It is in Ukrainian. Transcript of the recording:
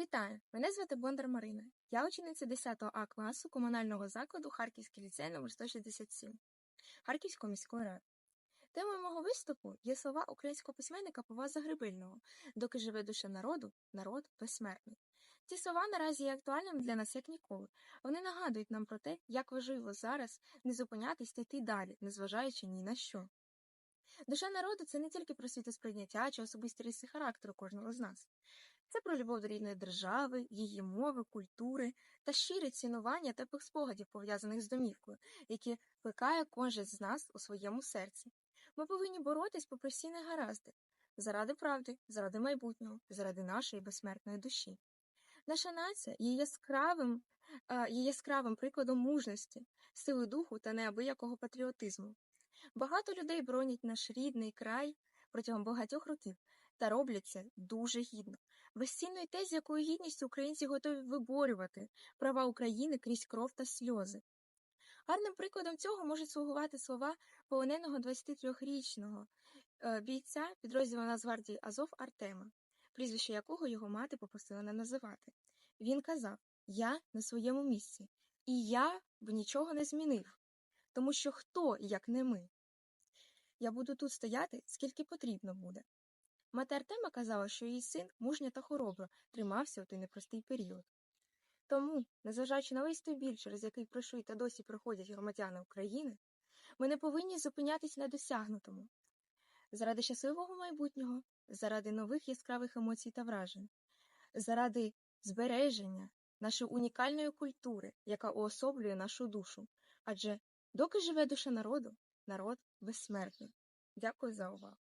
Вітаю! Мене звати Бондар Марина. Я учениця 10 А класу комунального закладу Харківський ліцей номер 167 Харківської міської ради. Темою мого виступу є слова українського письменника Павла Загребельного «Доки живе душа народу, народ безсмертний». Ці слова наразі є актуальними для нас як ніколи. Вони нагадують нам про те, як важливо зараз не зупинятись та йти далі, незважаючи ні на що. Душа народу це не тільки про світосприйняття чи особисті риси характеру кожного з нас. Це про любов до рідної держави, її мови, культури та щире цінування теплих спогадів, пов'язаних з домівкою, які плекає кожен з нас у своєму серці. Ми повинні боротись попри всі негаразди, заради правди, заради майбутнього, заради нашої безсмертної душі. Наша нація є яскравим, є яскравим прикладом мужності, сили духу та неабиякого патріотизму. Багато людей бронять наш рідний край протягом багатьох років та роблять це дуже гідно. Безцінно й те, з якою гідністю українці готові виборювати права України крізь кров та сльози. Гарним прикладом цього можуть слугувати слова полоненого 23-річного е, бійця підрозділу Нацгвардії Азов Артема, прізвище якого його мати попросила не називати. Він казав: Я на своєму місці, і я б нічого не змінив, тому що хто, як не ми? Я буду тут стояти, скільки потрібно буде. Мати Артема казала, що її син мужньо та хоробро тримався у той непростий період. Тому, незважаючи на весь той біль, через який пройшли та досі проходять громадяни України, ми не повинні зупинятись на досягнутому. Заради щасливого майбутнього, заради нових яскравих емоцій та вражень, заради збереження нашої унікальної культури, яка уособлює нашу душу. Адже доки живе душа народу, народ безсмертний. Дякую за увагу.